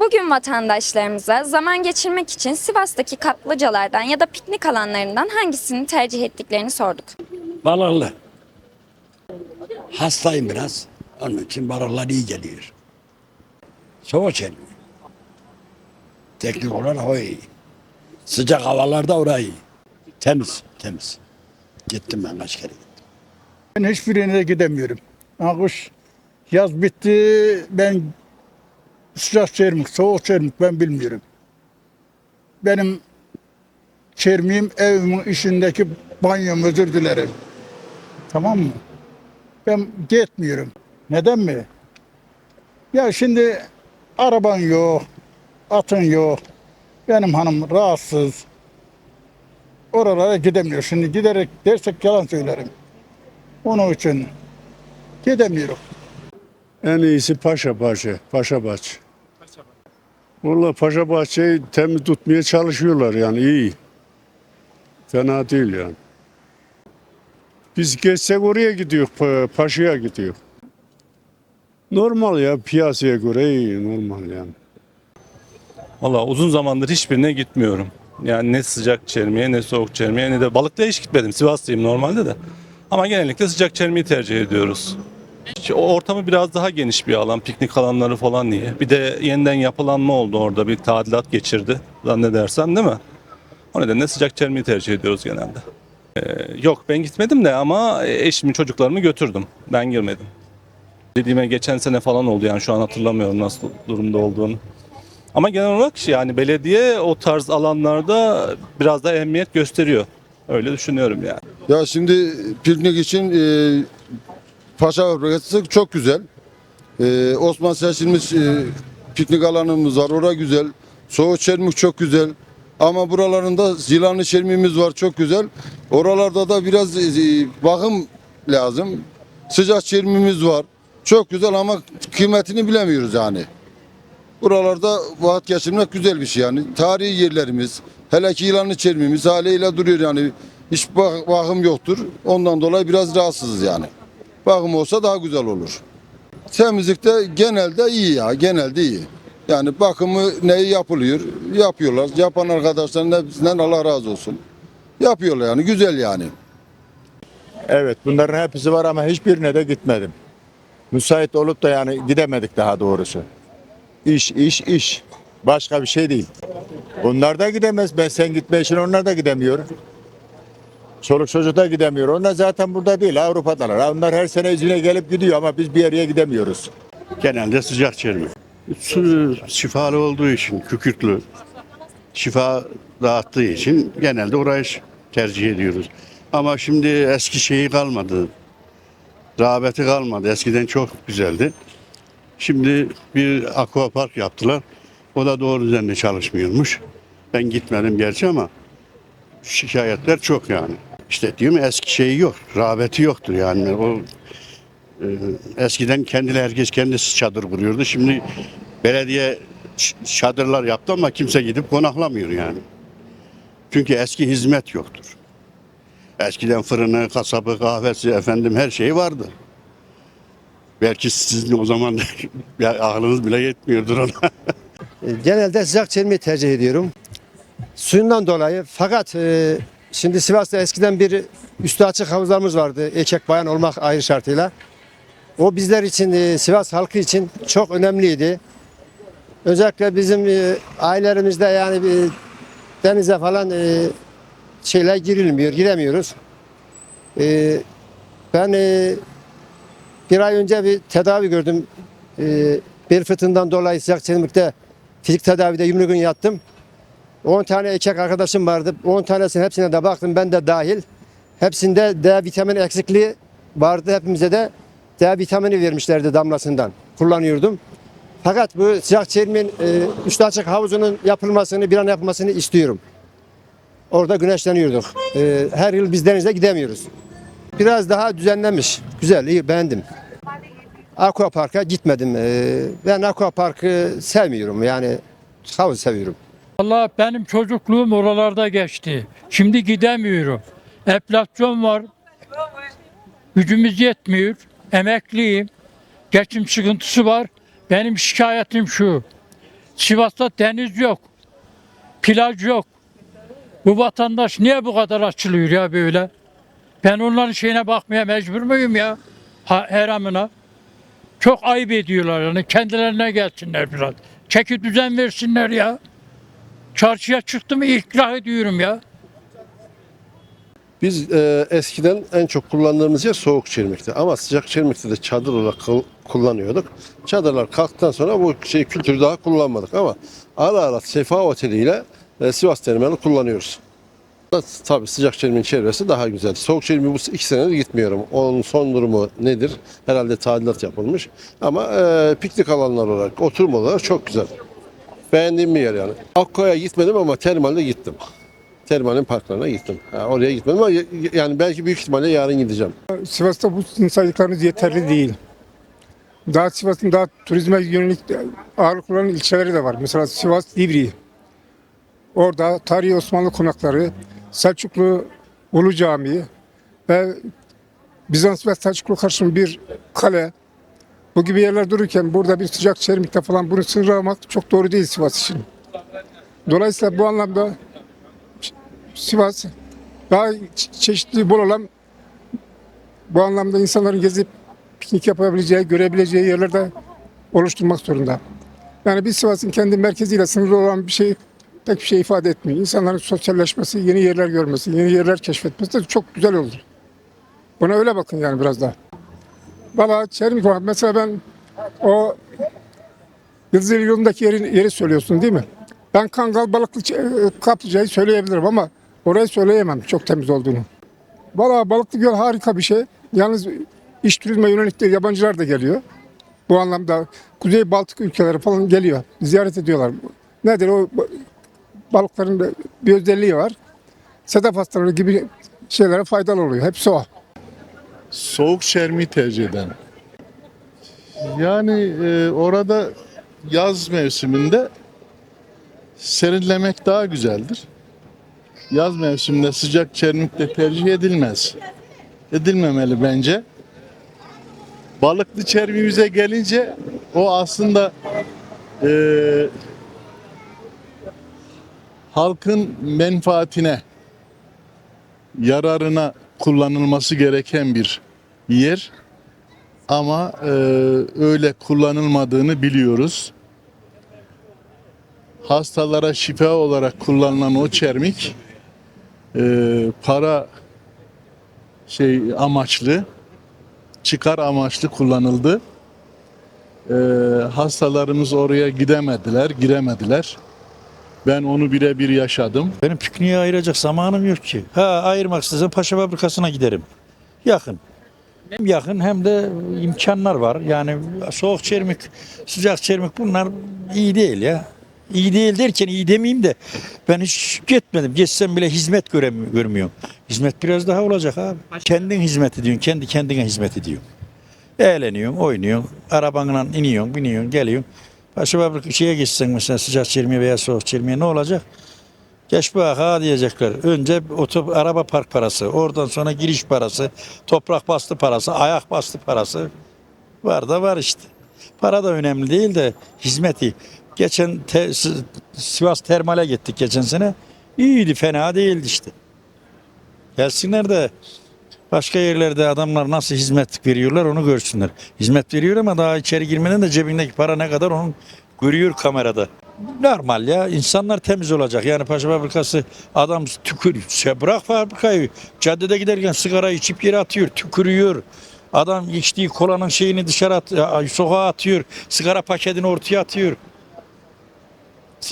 Bugün vatandaşlarımıza zaman geçirmek için Sivas'taki kaplıcalardan ya da piknik alanlarından hangisini tercih ettiklerini sorduk. Balarlı. Hastayım biraz. Onun için balarlar iyi geliyor. Soğuk çelme. Teknik olarak o iyi. Sıcak havalarda orayı iyi. Temiz, temiz. Gittim ben kaç kere gittim. Ben hiçbirine de gidemiyorum. Ha, kış, yaz bitti. Ben sıcak çermik, soğuk çermik ben bilmiyorum. Benim çermiğim evimin içindeki banyom özür dilerim. Tamam mı? Ben gitmiyorum. Neden mi? Ya şimdi araban yok, atın yok. Benim hanım rahatsız. Oralara gidemiyor. Şimdi giderek dersek yalan söylerim. Onun için gidemiyorum. En iyisi Paşa Bahçe, Paşa Bahçe. Valla Paşa Bahçe'yi temiz tutmaya çalışıyorlar yani iyi. Fena değil yani. Biz geçsek oraya gidiyor, Pa- Paşa'ya gidiyor. Normal ya piyasaya göre iyi normal yani. Valla uzun zamandır hiçbirine gitmiyorum. Yani ne sıcak çelmeye ne soğuk çelmeye ne de balıkla hiç gitmedim. Sivaslıyım normalde de. Ama genellikle sıcak çelmeyi tercih ediyoruz. O ortamı biraz daha geniş bir alan. Piknik alanları falan diye. Bir de yeniden yapılanma oldu orada. Bir tadilat geçirdi zannedersem değil mi? O nedenle sıcak çelmeyi tercih ediyoruz genelde. Ee, yok ben gitmedim de ama eşimi çocuklarımı götürdüm. Ben girmedim. Dediğime geçen sene falan oldu yani şu an hatırlamıyorum nasıl durumda olduğunu. Ama genel olarak yani belediye o tarz alanlarda biraz da ehemmiyet gösteriyor. Öyle düşünüyorum yani. Ya şimdi piknik için e, Paşa Fabrikası çok güzel. E, Osman seçilmiş e, piknik alanımız var. Orada güzel. Soğuk Çermik çok güzel. Ama buralarında Zilanlı Çermiğimiz var çok güzel. Oralarda da biraz e, bakım lazım. Sıcak çermiğimiz var. Çok güzel ama kıymetini bilemiyoruz yani. Buralarda vakit geçirmek güzel bir şey yani. Tarihi yerlerimiz, hele ki yılanlı çermimiz haliyle duruyor yani. Hiç bak- bakım yoktur. Ondan dolayı biraz rahatsızız yani. Bakım olsa daha güzel olur. Temizlikte genelde iyi ya, genelde iyi. Yani bakımı neyi yapılıyor? Yapıyorlar. Yapan arkadaşların hepsinden Allah razı olsun. Yapıyorlar yani, güzel yani. Evet bunların hepsi var ama hiçbirine de gitmedim. Müsait olup da yani gidemedik daha doğrusu. İş, iş, iş. Başka bir şey değil. Bunlar da gidemez. Ben sen gitme için onlar da gidemiyor. Çoluk çocuk da gidemiyor. Onlar zaten burada değil Avrupa'dalar. Onlar her sene izine gelip gidiyor ama biz bir yere gidemiyoruz. Genelde sıcak çelme. Su şifalı olduğu için, kükürtlü, şifa dağıttığı için genelde orayı tercih ediyoruz. Ama şimdi eski şeyi kalmadı. Rağbeti kalmadı. Eskiden çok güzeldi. Şimdi bir aquapark yaptılar. O da doğru düzenli çalışmıyormuş. Ben gitmedim gerçi ama şikayetler çok yani. İşte diyorum eski şeyi yok. Rağbeti yoktur yani. O e, eskiden kendileri herkes kendisi çadır kuruyordu. Şimdi belediye çadırlar yaptı ama kimse gidip konaklamıyor yani. Çünkü eski hizmet yoktur. Eskiden fırını, kasabı, kahvesi efendim her şeyi vardı. Belki sizin o zaman aklınız bile yetmiyordur ona. Genelde sıcak çelmeyi tercih ediyorum. Suyundan dolayı fakat e, şimdi Sivas'ta eskiden bir üstü açık havuzlarımız vardı. Erkek bayan olmak ayrı şartıyla. O bizler için e, Sivas halkı için çok önemliydi. Özellikle bizim e, ailelerimizde yani bir denize falan e, şeyler girilmiyor, giremiyoruz. Ben bir ay önce bir tedavi gördüm. Bel fıtığından dolayı sıcak çelmekte fizik tedavide 20 gün yattım. 10 tane erkek arkadaşım vardı. 10 tanesinin hepsine de baktım ben de dahil. Hepsinde D vitamini eksikliği vardı. Hepimize de D vitamini vermişlerdi damlasından. Kullanıyordum. Fakat bu sıcak çelmin e, üstü açık havuzunun yapılmasını, bir an yapılmasını istiyorum. Orada güneşleniyorduk. E, her yıl biz denize gidemiyoruz. Biraz daha düzenlenmiş. Güzel, iyi, beğendim. Aqua Park'a gitmedim. Ee, Ben Aqua Park'ı sevmiyorum yani havuz seviyorum. Allah benim çocukluğum oralarda geçti. Şimdi gidemiyorum. Enflasyon var. Gücümüz yetmiyor. Emekliyim. Geçim sıkıntısı var. Benim şikayetim şu. Sivas'ta deniz yok. Plaj yok. Bu vatandaş niye bu kadar açılıyor ya böyle? Ben onların şeyine bakmaya mecbur muyum ya? Ha, heramına. Çok ayıp ediyorlar yani. Kendilerine gelsinler biraz. Çeki düzen versinler ya. Çarşıya çıktım ikrah ediyorum ya. Biz e, eskiden en çok kullandığımız yer soğuk çirmikti. Ama sıcak çirmikte de çadır olarak kul- kullanıyorduk. Çadırlar kalktıktan sonra bu şey kültürü daha kullanmadık ama ara ara Sefa Oteli ile e, Sivas Terminali kullanıyoruz. Tabii sıcak çirmiğin çevresi daha güzel. Soğuk çirmiği bu iki senedir gitmiyorum. Onun son durumu nedir? Herhalde tadilat yapılmış. Ama e, piknik alanlar olarak, oturum olarak çok güzel. Beğendiğim bir yer yani. Akko'ya gitmedim ama termalde gittim. Termalin parklarına gittim. Ha, oraya gitmedim ama yani belki büyük ihtimalle yarın gideceğim. Sivas'ta bu saydıklarınız yeterli değil. Daha Sivas'ın daha turizme yönelik ağırlık olan ilçeleri de var. Mesela Sivas Divriği. Orada tarihi Osmanlı konakları, Selçuklu Ulu Camii ve Bizans ve Selçuklu karşısında bir kale. Bu gibi yerler dururken burada bir sıcak çermikte falan bunu sınırlamak çok doğru değil Sivas için. Dolayısıyla bu anlamda Sivas daha çe- çeşitli bol olan bu anlamda insanların gezip piknik yapabileceği, görebileceği yerlerde oluşturmak zorunda. Yani biz Sivas'ın kendi merkeziyle sınırlı olan bir şey pek bir şey ifade etmiyor. İnsanların sosyalleşmesi, yeni yerler görmesi, yeni yerler keşfetmesi de çok güzel olur. Buna öyle bakın yani biraz daha. Valla Çermik var. Mesela ben o Yıldızeli yolundaki yeri, yeri söylüyorsun değil mi? Ben Kangal Balıklı Ç- Kaplıca'yı söyleyebilirim ama orayı söyleyemem çok temiz olduğunu. Valla Balıklı Göl harika bir şey. Yalnız iş turizme yönelik de yabancılar da geliyor. Bu anlamda Kuzey Baltık ülkeleri falan geliyor. Ziyaret ediyorlar. Nedir o balıkların bir özelliği var. Sedef hastalığı gibi şeylere faydalı oluyor. Hepsi o. Soğuk çermi tercih eden. Yani e, orada yaz mevsiminde serinlemek daha güzeldir. Yaz mevsiminde sıcak çermik de tercih edilmez. Edilmemeli bence. Balıklı çermiğimize gelince o aslında e, halkın menfaatine, yararına kullanılması gereken bir yer. Ama e, öyle kullanılmadığını biliyoruz. Hastalara şifa olarak kullanılan o çermik e, para şey amaçlı, çıkar amaçlı kullanıldı. E, hastalarımız oraya gidemediler, giremediler. Ben onu birebir yaşadım. Benim pikniğe ayıracak zamanım yok ki. Ha ayırmak istesem Paşa Fabrikası'na giderim. Yakın. Hem yakın hem de imkanlar var. Yani soğuk çermik, sıcak çermik bunlar iyi değil ya. İyi değil derken iyi demeyeyim de ben hiç gitmedim. Geçsem bile hizmet göremiyorum, görmüyorum. Hizmet biraz daha olacak abi. Kendin hizmet ediyorsun, kendi kendine hizmet ediyorsun. Eğleniyorsun, oynuyorsun, arabanla iniyorsun, biniyorsun, geliyorsun. Paşa Fabrika şeye geçsen mesela sıcak çermiğe veya soğuk çermiğe ne olacak? Geç bak ha diyecekler. Önce otop, araba park parası, oradan sonra giriş parası, toprak bastı parası, ayak bastı parası. Var da var işte. Para da önemli değil de hizmeti. Geçen te- Sivas Termal'e gittik geçen sene. İyiydi, fena değildi işte. Gelsinler de başka yerlerde adamlar nasıl hizmet veriyorlar onu görsünler. Hizmet veriyor ama daha içeri girmeden de cebindeki para ne kadar onu görüyor kamerada. Normal ya insanlar temiz olacak. Yani Paşa Fabrikası adam tükür. Şey, bırak fabrikayı. Caddede giderken sigara içip yere atıyor. Tükürüyor. Adam içtiği kolanın şeyini dışarı at, sokağa atıyor. Sigara paketini ortaya atıyor.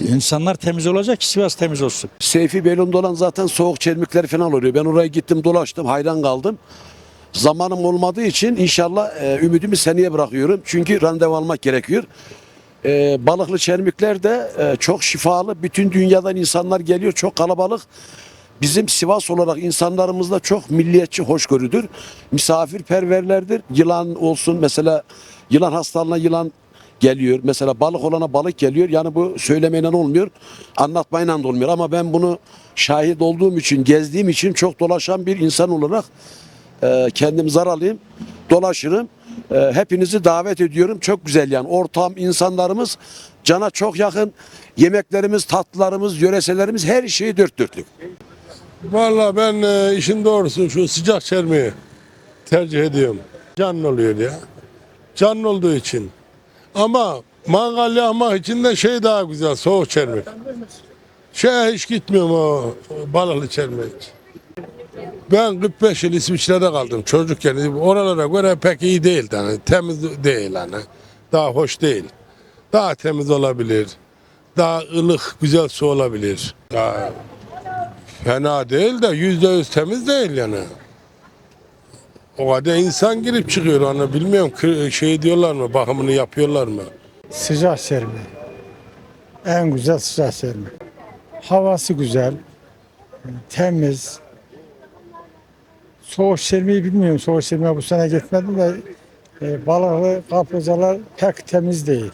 İnsanlar temiz olacak ki Sivas temiz olsun. Seyfi Beylon'da olan zaten soğuk çelmikler falan oluyor. Ben oraya gittim dolaştım hayran kaldım. Zamanım olmadığı için inşallah e, ümidimi seneye bırakıyorum. Çünkü randevu almak gerekiyor. E, balıklı çermikler de e, çok şifalı. Bütün dünyadan insanlar geliyor. Çok kalabalık. Bizim Sivas olarak insanlarımız da çok milliyetçi, hoşgörüdür. Misafirperverlerdir. Yılan olsun mesela yılan hastalığına yılan geliyor. Mesela balık olana balık geliyor. Yani bu söylemeyle olmuyor. Anlatmayla da olmuyor. Ama ben bunu şahit olduğum için, gezdiğim için çok dolaşan bir insan olarak e, kendim zararlıyım. Dolaşırım. E, hepinizi davet ediyorum. Çok güzel yani. Ortam, insanlarımız cana çok yakın. Yemeklerimiz, tatlılarımız, yöreselerimiz her şeyi dört dörtlük. Vallahi ben e, işin doğrusu şu sıcak çermeyi tercih ediyorum. Canlı oluyor ya. Canlı olduğu için. Ama mangal yakmak için de şey daha güzel soğuk çermek. Şeye hiç gitmiyorum o, balıklı çermek. Ben 45 yıl İsviçre'de kaldım çocukken. Oralara göre pek iyi değil. Yani, temiz değil. Yani. Daha hoş değil. Daha temiz olabilir. Daha ılık, güzel su olabilir. Daha Fena değil de yüzde yüz temiz değil yani. O kadar insan girip çıkıyor onu bilmiyorum şey diyorlar mı bakımını yapıyorlar mı? Sıcak serme. En güzel sıcak serme. Havası güzel. Temiz. Soğuk sermeyi bilmiyorum. Soğuk sermeye bu sene gitmedim de e, balıklı kaplıcalar pek temiz değil.